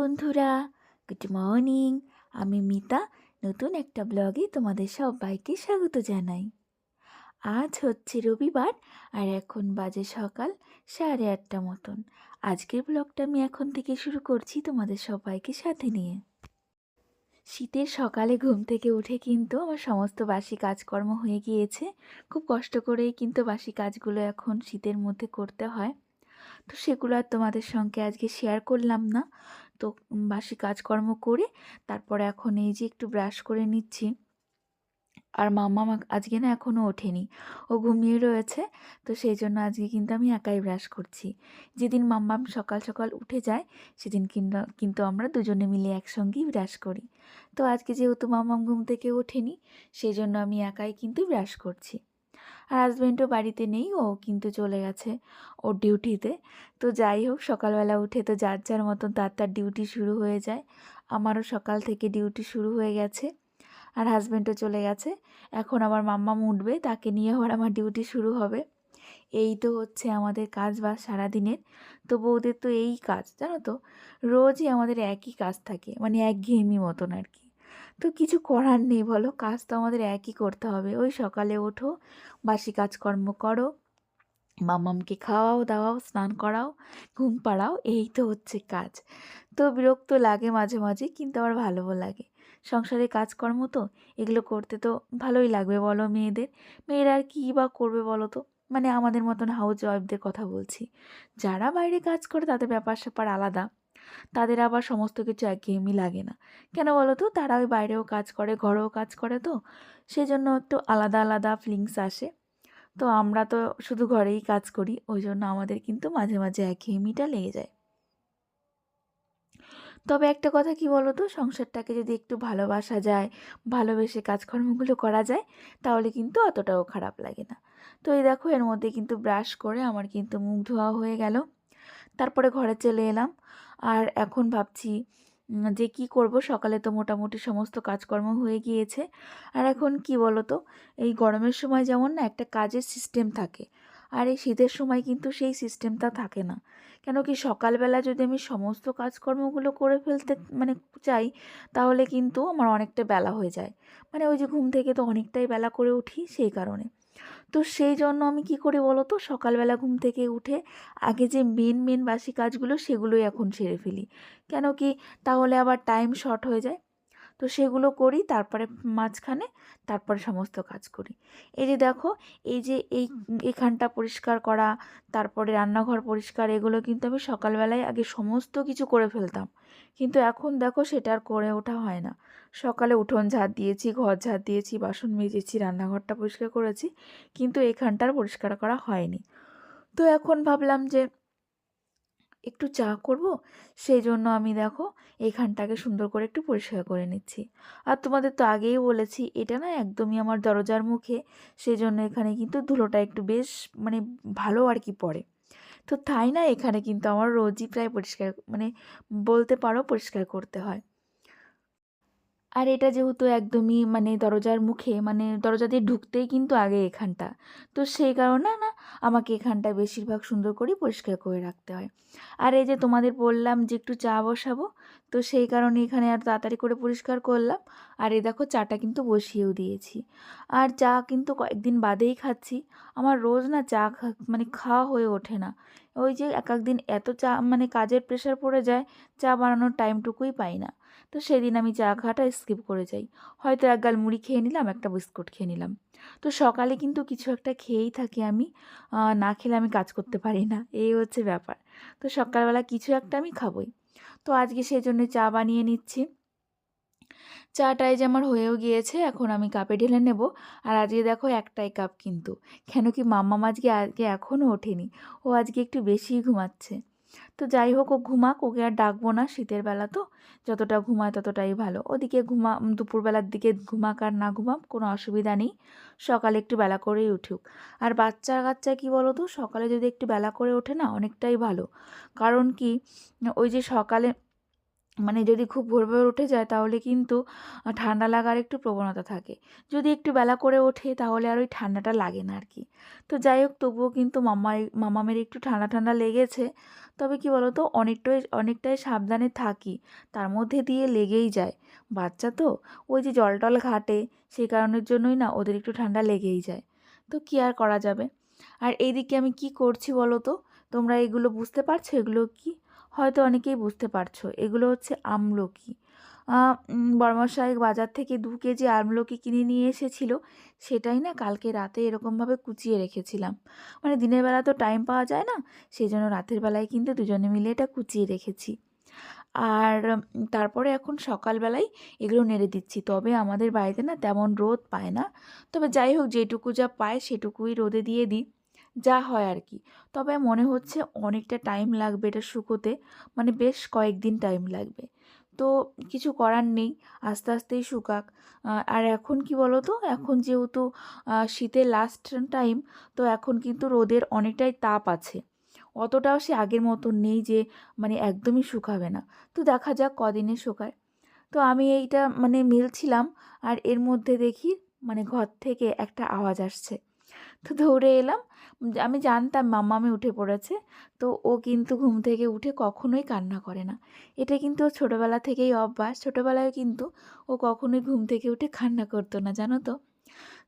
বন্ধুরা good morning আমি মিতা, নতুন একটা ব্লগে তোমাদের সবাইকে স্বাগত জানাই। আজ হচ্ছে রবিবার আর এখন বাজে সকাল সাড়ে আটটা মতন। আজকের ব্লগটা আমি এখন থেকে শুরু করছি তোমাদের সবাইকে সাথে নিয়ে। শীতের সকালে ঘুম থেকে উঠে কিন্তু আমার সমস্ত বাসি কাজকর্ম হয়ে গিয়েছে। খুব কষ্ট করেই কিন্তু বাসি কাজগুলো এখন শীতের মধ্যে করতে হয়। তো সেগুলো আর তোমাদের সঙ্গে আজকে শেয়ার করলাম না। তো বাসি কাজকর্ম করে তারপরে এখন এই যে একটু ব্রাশ করে নিচ্ছি। আর মাম্মা আজকে না এখনও ওঠেনি, ও ঘুমিয়ে রয়েছে, তো সেই জন্য আজকে কিন্তু আমি একাই ব্রাশ করছি। যেদিন মাম্মাম সকাল সকাল উঠে যায়, সেদিন কিন্তু কিন্তু আমরা দুজনে মিলে একসঙ্গেই ব্রাশ করি। তো আজকে যেহেতু মাম্মাম ঘুম থেকে ওঠেনি, সেই জন্য আমি একাই কিন্তু ব্রাশ করছি। আর হাজব্যান্ডও বাড়িতে নেই, ও কিন্তু চলে গেছে ওর ডিউটিতে। তো যাই হোক, সকালবেলা উঠে তো যার যার মতন তার তার ডিউটি শুরু হয়ে যায়। আমারও সকাল থেকে ডিউটি শুরু হয়ে গেছে আর হাজব্যান্ডও চলে গেছে। এখন আবার মাম্মাম উঠবে, তাকে নিয়ে আবার আমার ডিউটি শুরু হবে। এই তো হচ্ছে আমাদের কাজ বাজ সারাদিনের। তো বউদের তো এই কাজ, জানো তো? রোজই আমাদের একই কাজ থাকে মানে একঘেয়েমি মতন আর কি। তো কিছু করার নেই বলো, কাজ তো আমাদের একই করতে হবে। ওই সকালে ওঠো, বাসি কাজকর্ম করো, মামামকে খাওয়াও, দাওয়াও, স্নান করাও, ঘুম পাড়াও, এই তো হচ্ছে কাজ। তো বিরক্ত লাগে মাঝে মাঝে, কিন্তু আবার ভালোও লাগে। সংসারে কাজকর্ম তো, এগুলো করতে তো ভালোই লাগবে বলো মেয়েদের। মেয়েরা আর কী বা করবে বলো তো? মানে আমাদের মতন হাউস ওয়াইফদের কথা বলছি। যারা বাইরে কাজ করে তাদের ব্যাপার স্যাপার আলাদা। তাদের আবার সমস্ত কিছু একঘেয়েমি লাগে না। কেন বলো তো তারা ওই বাইরেও কাজ করে, ঘরেও কাজ করে তো। সেজন্য একটু আলাদা আলাদা ফিলিংস আসে। তো আমরা তো শুধু ঘরেই কাজ করি ওই জন্য আমাদের কিন্তু মাঝে মাঝে একঘেয়েমিটা লেগে যায়। তবে একটা কথা কি বলো তো সংসারটাকে যদি একটু ভালোবাসা যায়, ভালোবেসে কাজকর্মগুলো করা যায়, তাহলে কিন্তু অতটাও খারাপ লাগে না। তো এই দেখো, এর মধ্যে কিন্তু ব্রাশ করে আমার কিন্তু মুখ ধোয়া হয়ে গেল। তারপরে ঘরে চলে এলাম। আর এখন ভাবছি যে কি করব? সকালে তো মোটামুটি সমস্ত কাজকর্ম হয়ে গিয়েছে। আর এখন কি বলো তো এই গরমের সময় যেমন না একটা কাজের সিস্টেম থাকে, আর এই শীতের সময় কিন্তু সেই সিস্টেমটা থাকে না। কেন কি সকালবেলা যদি আমি সমস্ত কাজকর্মগুলো করে ফেলতে মানে চাই, তাহলে কিন্তু আমার অনেকটা বেলা হয়ে যায়। মানে ওই যে ঘুম থেকে তো অনেকটাই বেলা করে উঠি, সেই কারণে। তো সেই জন্য আমি কি করি বলো তো সকালবেলা ঘুম থেকে উঠে আগে যে মেন মেন বাসি কাজগুলো সেগুলোই এখন সেরে ফেলি। কেন কি? তাহলে আবার টাইম শর্ট হয়ে যায়। তো সেগুলো করি, তারপরে মাঝখানে তারপরে সমস্ত কাজ করি। এই যে দেখো, এই যে এই এখানটা পরিষ্কার করা, তারপরে রান্নাঘর পরিষ্কার, এগুলো কিন্তু আমি সকালবেলায় আগে সমস্ত কিছু করে ফেলতাম। কিন্তু এখন দেখো সেটা আর করে ওঠা হয় না। সকালে উঠোন ঝাড় দিয়েছি, ঘর ঝাড় দিয়েছি, বাসন মেজেছি, রান্নাঘরটা পরিষ্কার করেছি, কিন্তু এখানটার পরিষ্কার করা হয়নি। তো এখন ভাবলাম যে একটু চা করব, সেই জন্য আমি দেখো এখানটাকে সুন্দর করে একটু পরিষ্কার করে নিচ্ছি। আর তোমাদের তো আগেই বলেছি, এটা না একদমই আমার দরজার মুখে, সেই জন্য এখানে কিন্তু ধুলোটা একটু বেশ মানে ভালো আর কি পড়ে। তো তাই না এখানে কিন্তু আমার রোজই প্রায় পরিষ্কার মানে বলতে পারো পরিষ্কার করতে হয়। আর এটা যেহেতু একদমই মানে দরজার মুখে মানে দরজা দিয়ে ঢুকতেই কিন্তু আগে এখানটা। তো সেই কারণে না, আমাকে এখানটা বেশিরভাগ সুন্দর করে পরিষ্কার করে রাখতে হয়। আর এই যে তোমাদের বললাম যে একটু চা বসাবো, তো সেই কারণে এখানে আর তাড়াতাড়ি করে পরিষ্কার করলাম। আর এই দেখো চাটা কিন্তু বসিয়েও দিয়েছি। আর চা কিন্তু কয়েকদিন বাদেই খাচ্ছি। আমার রোজ না চা মানে খাওয়া হয়ে ওঠে না। ওই যে এক একদিন এত চা মানে কাজের প্রেশার পড়ে যায়, চা বানানোর টাইমটুকুই পাই না। তো সেদিন আমি চা খাওয়াটা স্কিপ করে যাই। হয়তো এক গাল মুড়ি খেয়ে নিলাম, একটা বিস্কুট খেয়ে নিলাম। তো সকালে কিন্তু কিছু একটা খেয়েই থাকি আমি। না খেলে আমি কাজ করতে পারি না, এই হচ্ছে ব্যাপার। তো সকালবেলা কিছু একটা আমি খাবই। তো আজকে সেই জন্য চা বানিয়ে নিচ্ছি। চাটাই যে আমার হয়েও গিয়েছে, এখন আমি কাপে ঢেলে নেব। আর আজকে দেখো একটাই কাপ কিন্তু। কেন কি মাম্মা আজকে আজকে এখনও ওঠেনি। ও আজকে একটু বেশিই ঘুমাচ্ছে। তো যাই হোক, ও ঘুমাক, ওকে আর ডাকবো না শীতের বেলা তো। যতটা ঘুমায় ততটাই ভালো। ওদিকে ঘুমা দুপুরবেলার দিকে ঘুমাক আর না ঘুমাক কোনো অসুবিধা নেই। সকালে একটু বেলা করেই উঠুক। আর বাচ্চা কাচ্চা কি বলো তো সকালে যদি একটু বেলা করে ওঠে না, অনেকটাই ভালো। কারণ কি? ওই যে সকালে মানে যদি খুব ভোর ভোর উঠে যায় তাহলে কিন্তু ঠান্ডা লাগার একটু প্রবণতা থাকে। যদি একটু বেলা করে ওঠে তাহলে আর ওই ঠান্ডাটা লাগে না আর কি তো যাই হোক তবুও কিন্তু মামার মামামের একটু ঠান্ডা ঠান্ডা লেগেছে। তবে কি বলতো, অনেকটাই অনেকটাই সাবধানে থাকি। তার মধ্যে দিয়ে লেগেই যায়। বাচ্চা তো, ওই যে জল টল ঘাটে সেই কারণের জন্যই না ওদের একটু ঠান্ডা লেগেই যায়। তো কি আর করা যাবে? আর এইদিকে আমি কি করছি বলো তো তোমরা এগুলো বুঝতে পারছ? এগুলো কি? হয়তো অনেকেই বুঝতে পারছ। এগুলো হচ্ছে আমলকি। আহ, বাজার থেকে দু কেজি আমলকি কিনে নিয়ে এসেছিল। সেটাই না কালকে রাতে এরকমভাবে কুচিয়ে রেখেছিলাম। মানে দিনের বেলা তো টাইম পাওয়া যায় না সেই জন্য রাতের বেলায় কিন্তু দুজনে মিলে এটা কুচিয়ে রেখেছি। আর তারপরে এখন সকালবেলায় এগুলো নেড়ে দিচ্ছি। তবে আমাদের বাড়িতে না তেমন রোদ পায় না। তবে যাই হোক যেটুকু যা পায় সেটুকুই রোদে দিয়ে দিই। যা হয় আর কি তবে মনে হচ্ছে অনেকটা টাইম লাগবে এটা শুকোতে মানে বেশ কয়েকদিন টাইম লাগবে। তো কিছু করার নেই, আস্তে আস্তেই শুকাক। আর এখন কি বলো তো এখন যেহেতু শীতের লাস্ট টাইম তো এখন কিন্তু রোদের অনেকটাই তাপ আছে। অতটাও সে আগের মতো নেই যে মানে একদমই শুকাবে না। তো দেখা যাক কদিনে শুকায়। তো আমি এইটা মানে মিলছিলাম, আর এর মধ্যে দেখি মানে ঘর থেকে একটা আওয়াজ আসছে। তো দৌড়ে এলাম। আমি জানতাম মাম্মা আমি উঠে পড়েছে, তো ও কিন্তু ঘুম থেকে উঠে কখনোই কান্না করে না। এটা কিন্তু ওর ছোটোবেলা থেকেই অভ্যাস। ছোটোবেলায় কিন্তু ও কখনোই ঘুম থেকে উঠে কান্না করতো না, জানো তো?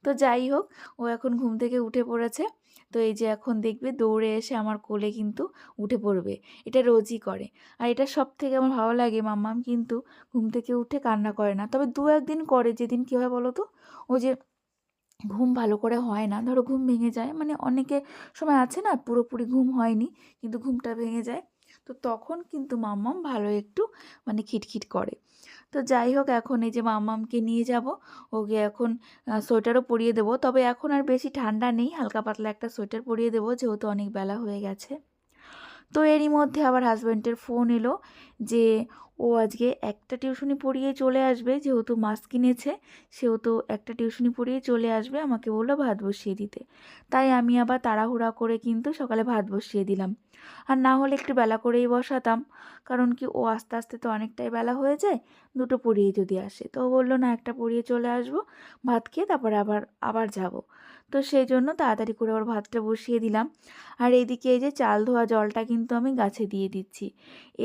তো যাই হোক, ও এখন ঘুম থেকে উঠে পড়েছে। তো এই যে এখন দেখবে দৌড়ে এসে আমার কোলে কিন্তু উঠে পড়বে। এটা রোজই করে। আর এটা সব থেকে আমার ভালো লাগে মাম্মাম কিন্তু ঘুম থেকে উঠে কান্না করে না। তবে দু একদিন করে। যেদিন কী হয় বলো তো? ও যে ঘুম ভালো করে হয় না। ধরো ঘুম ভেঙে যায় মানে অনেকে সময় আছে না, পুরোপুরি ঘুম হয়নি, কিন্তু ঘুমটা ভেঙে যায়। তো তখন কিন্তু মাম্মাম ভালো একটু মানে খিটখিট করে। তো যাই হোক, এখন এই যে মাম্মামকে নিয়ে যাব, ওকে এখন সোয়েটারও পরিয়ে দেবো। তবে এখন আর বেশি ঠান্ডা নেই, হালকা পাতলা একটা সোয়েটার পরিয়ে দেবো, যেহেতু অনেক বেলা হয়ে গেছে। তো এরই মধ্যে আবার হাজব্যান্ডের ফোন এলো, যে ও আজকে একটা টিউশনি পড়িয়ে চলে আসবে, যেহেতু মাছ কিনেছে, সেহেতু একটা টিউশনি পড়িয়ে চলে আসবে আমাকে বলল ভাত বসিয়ে দিতে। তাই আমি আবার তাড়াহুড়া করে কিন্তু সকালে ভাত বসিয়ে দিলাম। আর না হলে একটু বেলা করেই বসাতাম, কারণ কি ও আস্তে আস্তে তো অনেকটাই বেলা হয়ে যায়, দুটো পড়িয়ে যদি আসে। তো বলল, না, একটা পড়িয়ে চলে আসব, ভাত খেয়ে তারপরে আবার আবার যাব। তো সেই জন্য তাড়াতাড়ি করে ওর ভাতটা বসিয়ে দিলাম। আর এইদিকে এই যে চাল ধোয়া জলটা কিন্তু আমি গাছে দিয়ে দিচ্ছি।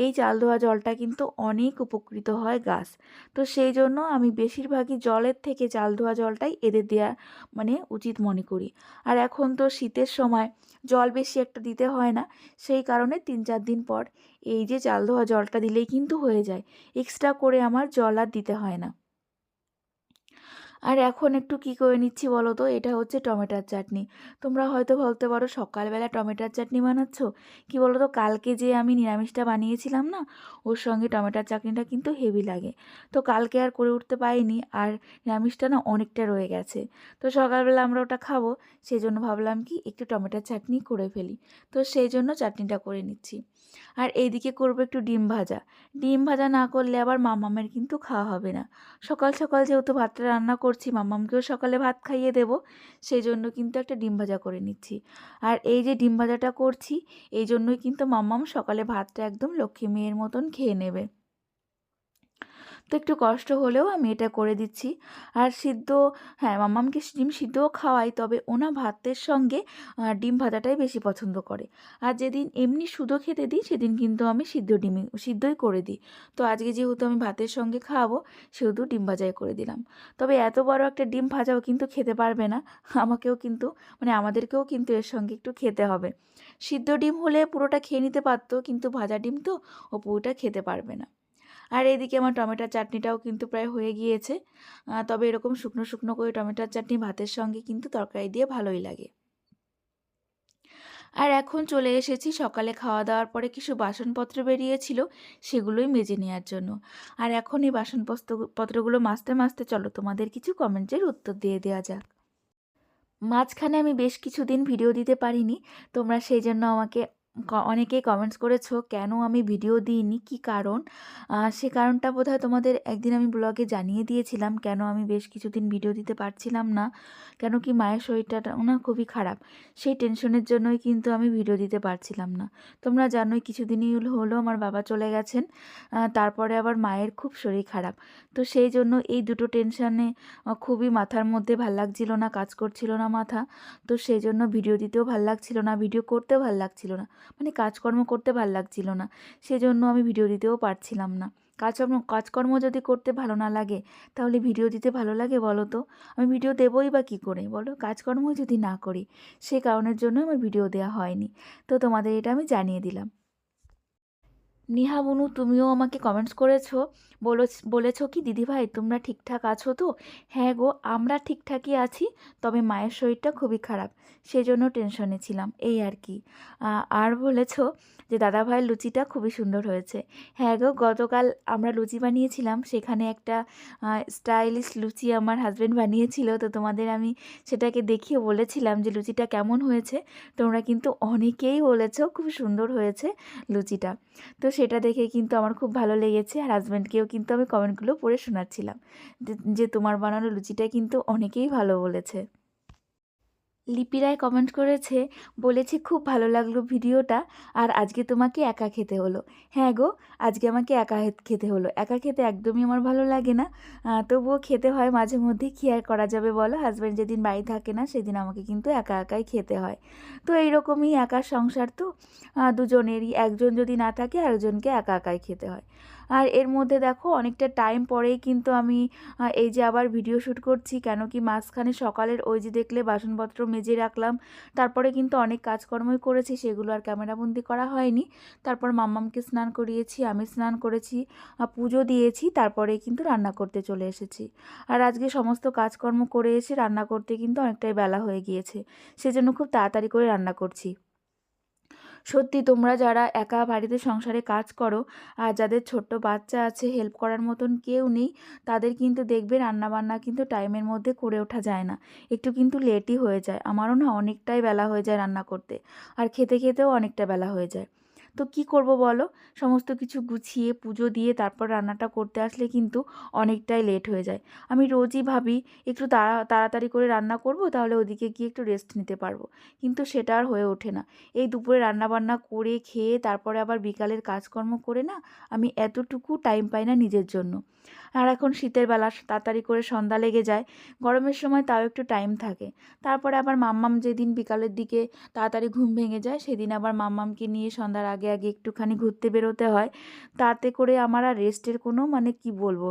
এই চাল ধোয়া জলটা কিন্তু অনেক উপকৃত হয় গাছ। তো সেই জন্য আমি বেশিরভাগই জলের থেকে চাল ধোয়া জলটাই এদের দেওয়া মানে উচিত মনে করি। আর এখন তো শীতের সময় জল বেশি একটা দিতে হয় না, সেই কারণে তিন চার দিন পর এই যে চাল ধোয়া জলটা দিলেই কিন্তু হয়ে যায়। এক্সট্রা করে আমার জল আর দিতে হয় না। আর এখন একটু কি করে নিচ্ছি বলো তো? এটা হচ্ছে টমেটোর চাটনি। তোমরা হয়তো বলতে পারো, সকালবেলা টমেটোর চাটনি বানাচ্ছ? কি বলো তো? কালকে যে আমি নিরামিষটা বানিয়েছিলাম না, ওর সঙ্গে টমেটোর চাটনিটা কিন্তু হেভি লাগে। তো কালকে আর করে উঠতে পারিনি আর নিরামিষটা না অনেকটা রয়ে গেছে। তো সকালবেলা আমরা ওটা খাব, সেই জন্য ভাবলাম কি একটু টমেটোর চাটনি করে ফেলি। তো সেই জন্য চাটনিটা করে নিচ্ছি। আর এইদিকে করব একটু ডিম ভাজা। ডিম ভাজা না করলে আবার মামামের কিন্তু খাওয়া হবে না। সকাল সকাল যেহেতু ভাতটা রান্না করছি, মামামকেও সকালে ভাত খাইয়ে দেব সেই জন্য কিন্তু একটা ডিম ভাজা করে নিচ্ছি। আর এই যে ডিম ভাজাটা করছি, এই জন্যই কিন্তু মামাম সকালে ভাতটা একদম লক্ষ্মী মেয়ের মতন খেয়ে নেবে। তো একটু কষ্ট হলেও আমি এটা করে দিচ্ছি। আর সিদ্ধ হ্যাঁ মাম্মামকে ডিম সিদ্ধও খাওয়াই, তবে ওনা ভাতের সঙ্গে ডিম ভাজাটাই বেশি পছন্দ করে। আর যেদিন এমনি শুধু খেতে দিই, সেদিন কিন্তু আমি সিদ্ধ ডিমই সিদ্ধই করে দিই। তো আজকে যেহেতু আমি ভাতের সঙ্গে খাওয়াবো সেহেতু ডিম ভাজাই করে দিলাম। তবে এত বড় একটা ডিম ভাজাও কিন্তু খেতে পারবে না। আমাকেও কিন্তু মানে আমাদেরকেও কিন্তু এর সঙ্গে একটু খেতে হবে। সিদ্ধ ডিম হলে পুরোটা খেয়ে নিতে পারতো, কিন্তু ভাজা ডিম তো ও পুরোটা খেতে পারবে না। আর এদিকে আমার টমেটোর চাটনিটাও কিন্তু প্রায় হয়ে গিয়েছে। তবে এরকম শুকনো শুকনো করে টমেটোর চাটনি ভাতের সঙ্গে কিন্তু তরকারি দিয়ে ভালোই লাগে। আর এখন চলে এসেছি সকালে খাওয়া দাওয়ার পরে কিছু বাসনপত্র বেরিয়েছিল, সেগুলোই মেজে নেওয়ার জন্য। আর এখন এই বাসনপত্র পত্রগুলো মাজতে মাজতে চলো, তোমাদের কিছু কমেন্টের উত্তর দিয়ে দেওয়া যাক। মাঝখানে আমি বেশ কিছুদিন ভিডিও দিতে পারিনি, তোমরা সেই জন্য আমাকে অনেকেই কমেন্টস করেছ, কেন আমি ভিডিও দিইনি? কি কারণ? সে কারণটা বোধহয় তোমাদের একদিন আমি ব্লগে জানিয়ে দিয়েছিলাম, কেন আমি বেশ কিছুদিন ভিডিও দিতে পারছিলাম না? কেন কি মায়ের শরীরটা না খুবই খারাপ? সেই টেনশনের জন্যই কিন্তু আমি ভিডিও দিতে পারছিলাম না। তোমরা জানোই কিছুদিনই হলো আমার বাবা চলে গেছেন তারপরে আবার মায়ের খুব শরীর খারাপ। তো সেই জন্য এই দুটো টেনশনে খুবই মাথার মধ্যে ভালো লাগছিল না, কাজ করছিল না মাথা। তো সেই জন্য ভিডিও দিতেও ভালো লাগছিল না ভিডিও করতেও ভালো লাগছিল না। মানে কাজকর্ম করতে ভালো লাগছিল না। সেজন্য আমি ভিডিও দিতেও পারছিলাম না। কাজকর্ম কাজকর্ম যদি করতে ভালো না লাগে, তাহলে ভিডিও দিতে ভালো লাগে বলো তো? আমি ভিডিও দেবই বা কী করে? বলো, কাজকর্ম যদি না করি, সে কারণের জন্য আমার ভিডিও দেওয়া হয়নি। তো তোমাদের এটা আমি জানিয়ে দিলাম। নিহা বুনু তুমিও আমাকে কমেন্টস করেছ। বলো, বলেছ কি, দিদিভাই, তোমরা ঠিকঠাক আছো তো? হ্যাঁ গো, আমরা ঠিকঠাকই আছি, তবে মায়ের শরীরটা খুবই খারাপ, সেজন্য টেনশনে ছিলাম, এই আর কি। আর বলেছ যে, দাদাভাইয়ের লুচিটা খুবই সুন্দর হয়েছে। হ্যাঁ গো, গতকাল আমরা লুচি বানিয়েছিলাম, সেখানে একটা স্টাইলিশ লুচি আমার হাজব্যান্ড বানিয়েছিল, তো তোমাদের আমি সেটাকে দেখিয়ে বলেছিলাম যে, লুচিটা কেমন হয়েছে? তোমরা কিন্তু অনেকেই বলেছ, খুব সুন্দর হয়েছে লুচিটা। তো সেটা দেখে কিন্তু আমার খুব ভালো লেগেছে। আর হাজব্যান্ডকেও কিন্তু আমি কমেন্টগুলো পড়ে শোনাচ্ছিলাম। যে- তোমার বানানো লুচিটা কিন্তু অনেকেই ভালো বলেছে। লিপি রায় কমেন্ট করেছে, বলেছে, খুব ভালো লাগল ভিডিওটা, আর আজকে তোমাকে একা খেতে হলো। হ্যাঁ গো, আজকে আমাকে একা খেতে হলো। একা খেতে একদমই আমার ভালো লাগে না। তবুও খেতে হয় মাঝে মধ্যে, কী আর করা যাবে বলো? হাজব্যান্ড যেদিন বাড়ি থাকে না, সেদিন আমাকে কিন্তু একা একাই খেতে হয়। তো এইরকমই একা সংসার তো দুজনেরই, একজন যদি না থাকে, আরেকজনকে একা একাই খেতে হয়। আর এর মধ্যে দেখো অনেকটা টাইম পরেই কিন্তু আমি এই যে আবার ভিডিও শ্যুট করছি, কেন কি মাঝখানে সকালের ওই যে দেখলে বাসনপত্র মেজে রাখলাম। তারপরে কিন্তু অনেক কাজকর্মই করেছি, সেগুলো আর ক্যামেরাবন্দি করা হয়নি। তারপর মাম্মামকে স্নান করিয়েছি, আমি স্নান করেছি পুজো দিয়েছি, তারপরে কিন্তু রান্না করতে চলে এসেছি। আর আজকে সমস্ত কাজকর্ম করে এসে রান্না করতে কিন্তু অনেকটাই বেলা হয়ে গিয়েছে। সেজন্য খুব তাড়াতাড়ি করে রান্না করছি। সত্যি তোমরা যারা একা বাড়িতে সংসারে কাজ করো আর যাদের ছোট্ট বাচ্চা আছে হেল্প করার মতন কেউ নেই, তাদের কিন্তু দেখবে রান্নাবান্না কিন্তু টাইমের মধ্যে করে ওঠা যায় না। একটু কিন্তু লেটই হয়ে যায়। আমারও না অনেকটাই বেলা হয়ে যায় রান্না করতে। আর খেতে খেতেও অনেকটা বেলা হয়ে যায়। তো কি করব বলো? সমস্ত কিছু গুছিয়ে পুজো দিয়ে তারপর রান্নাটা করতে আসলে কিন্তু অনেকটাই লেট হয়ে যায়। আমি রোজই ভাবি, একটু তাড়া, তাড়াতাড়ি করে রান্না করব, তাহলে ওদিকে গিয়ে একটু রেস্ট নিতে পারব। কিন্তু সেটা আর হয়ে ওঠে না। এই দুপুরে রান্না বান্না করে খেয়ে তারপরে আবার বিকালের কাজকর্ম করে না, আমি এতটুকু টাইম পাই না নিজের জন্য। আর এখন শীতের বেলা তাড়াতাড়ি করে সন্ধ্যা লেগে যায়, গরমের সময় তাও একটু টাইম থাকে। তারপরে আবার মাম্মাম যেদিন বিকালের দিকে তাড়াতাড়ি ঘুম ভেঙে যায়, সেদিন আবার মাম্মামকে নিয়ে সন্ধ্যার আগে আগে একটুখানি ঘুরতে বেরোতে হয়। তাতে করে আমার আর রেস্টের কোনো মানে কি বলব?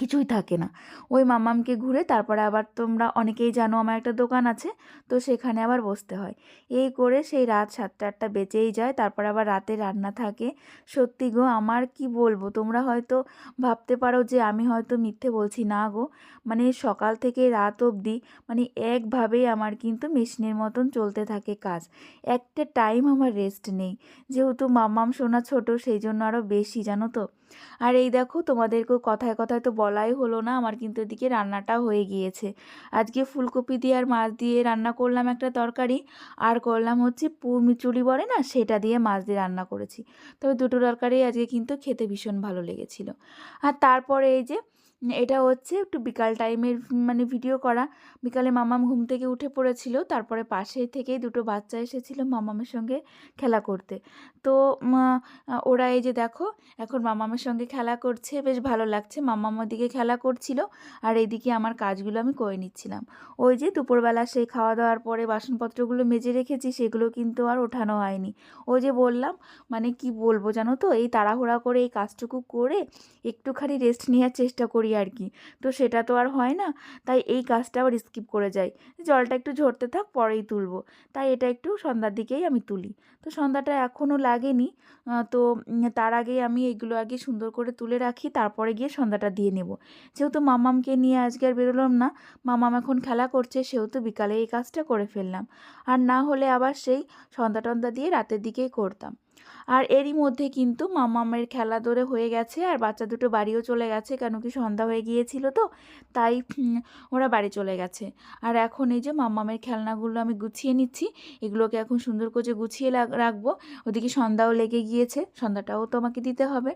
কিছুই থাকে না। ওই মামামকে ঘুরে তারপরে আবার তোমরা অনেকেই জানো আমার একটা দোকান আছে, তো সেখানে আবার বসতে হয়। এই করে সেই রাত সাতটা আটটা বেঁচেই যায়, তারপর আবার রাতে রান্না থাকে। সত্যি গো, আমার কি বলব? তোমরা হয়তো ভাবতে পারো যে আমি হয়তো মিথ্যে বলছি। না গো মানে সকাল থেকে রাত অবধি মানে একভাবেই আমার কিন্তু মেশিনের মতন চলতে থাকে কাজ। একটা টাইম আমার রেস্ট নেই। যেহেতু মাম্মাম সোনা ছোট, সেই জন্য আরও বেশি, জানো তো? আর এই দেখো তোমাদেরকেও কথায় কথায় তো বলাই হলো না, আমার কিন্তু এদিকে রান্নাটা হয়ে গিয়েছে। আজকে ফুলকপি দিয়ে আর মাছ দিয়ে রান্না করলাম একটা তরকারি, আর করলাম হচ্ছে পু মিচুরি বলে না, সেটা দিয়ে মাছ দিয়ে রান্না করেছি। তবে দুটো তরকারি আজকে কিন্তু খেতে ভীষণ ভালো লেগেছিল। আর তারপরে এই যে এটা হচ্ছে একটু বিকাল টাইমের মানে ভিডিও করা। বিকালে মামাম ঘুম থেকে উঠে পড়েছিল, তারপরে পাশে থেকেই দুটো বাচ্চা এসেছিল মামামের সঙ্গে খেলা করতে। তো ওরা এই যে দেখো, এখন মামামের সঙ্গে খেলা করছে, বেশ ভালো লাগছে। মামাম ওদিকে খেলা করছিল, আর এদিকে আমার কাজগুলো আমি করে নিচ্ছিলাম। ওই যে দুপুরবেলা সেই খাওয়া দাওয়ার পরে বাসনপত্রগুলো মেজে রেখেছি, সেগুলো কিন্তু আর ওঠানো হয়নি। ওই যে বললাম মানে কি বলব জানো তো, এই তাড়াহুড়া করে এই কাজটুকু করে একটুখানি রেস্ট নেওয়ার চেষ্টা করি। আর কি। তো সেটা তো আর হয় না। তাই এই কাজটা আবার স্কিপ করে যাই। জলটা একটু ঝরতে থাক, পরেই তুলবো। তাই এটা একটু সন্ধ্যার দিকেই আমি তুলি। তো সন্ধ্যাটা এখনও লাগেনি। তো তার আগে আমি এগুলো আগে সুন্দর করে তুলে রাখি, তারপরে গিয়ে সন্ধ্যাটা দিয়ে নেব। যেহেতু মামামকে নিয়ে আজকে আর বেরোলাম না, মামাম এখন খেলা করছে, সেহেতু বিকালে এই কাজটা করে ফেললাম। আর না হলে আবার সেই সন্ধ্যা টন্ধা দিয়ে রাতের দিকেই করতাম। আর এরই মধ্যে কিন্তু মামামের খেলা দৌড়ে হয়ে গেছে আর বাচ্চা দুটো বাড়িও চলে গেছে কেন কি সন্ধ্যা হয়ে গিয়েছিল তো, তাই ওরা বাড়ি চলে গেছে। আর এখন এই যে মামামের খেলনাগুলো আমি গুছিয়ে নিচ্ছি, এগুলোকে এখন সুন্দর করে গুছিয়ে রাখব। ওদিকে সন্ধ্যাও লেগে গিয়েছে, সন্ধ্যাটাও তো আমাকে দিতে হবে।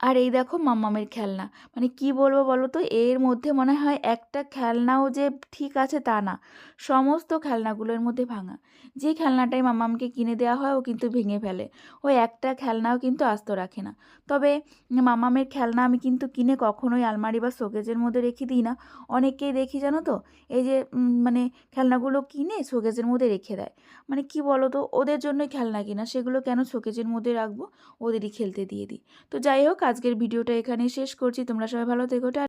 আর এই দেখো মাম্মামের খেলনা। মানে কি বলব বলো তো, এর মধ্যে মনে হয় একটা খেলনাও যে ঠিক আছে তা না। সমস্ত খেলনাগুলোর মধ্যে ভাঙা। যে খেলনাটাই মাম্মামকে কিনে দেওয়া হয়, ও কিন্তু ভেঙে ফেলে। ওই একটা খেলনাও কিন্তু আস্ত রাখে না। তবে মামামের খেলনা আমি কিন্তু কিনে কখনোই আলমারি বা শোকেজের মধ্যে রেখে দিই না। অনেককেই দেখি জানো তো, এই যে মানে খেলনাগুলো কিনে শোকেজের মধ্যে রেখে দেয়। মানে কি বলো তো, ওদের জন্যই খেলনা কিনা, সেগুলো কেন শোকেজের মধ্যে রাখব? ওদেরই খেলতে দিয়ে দিই। তো যাই হোক আজকের ভিডিওটা এখানেই শেষ করছি। তোমরা সবাই ভালো থেকো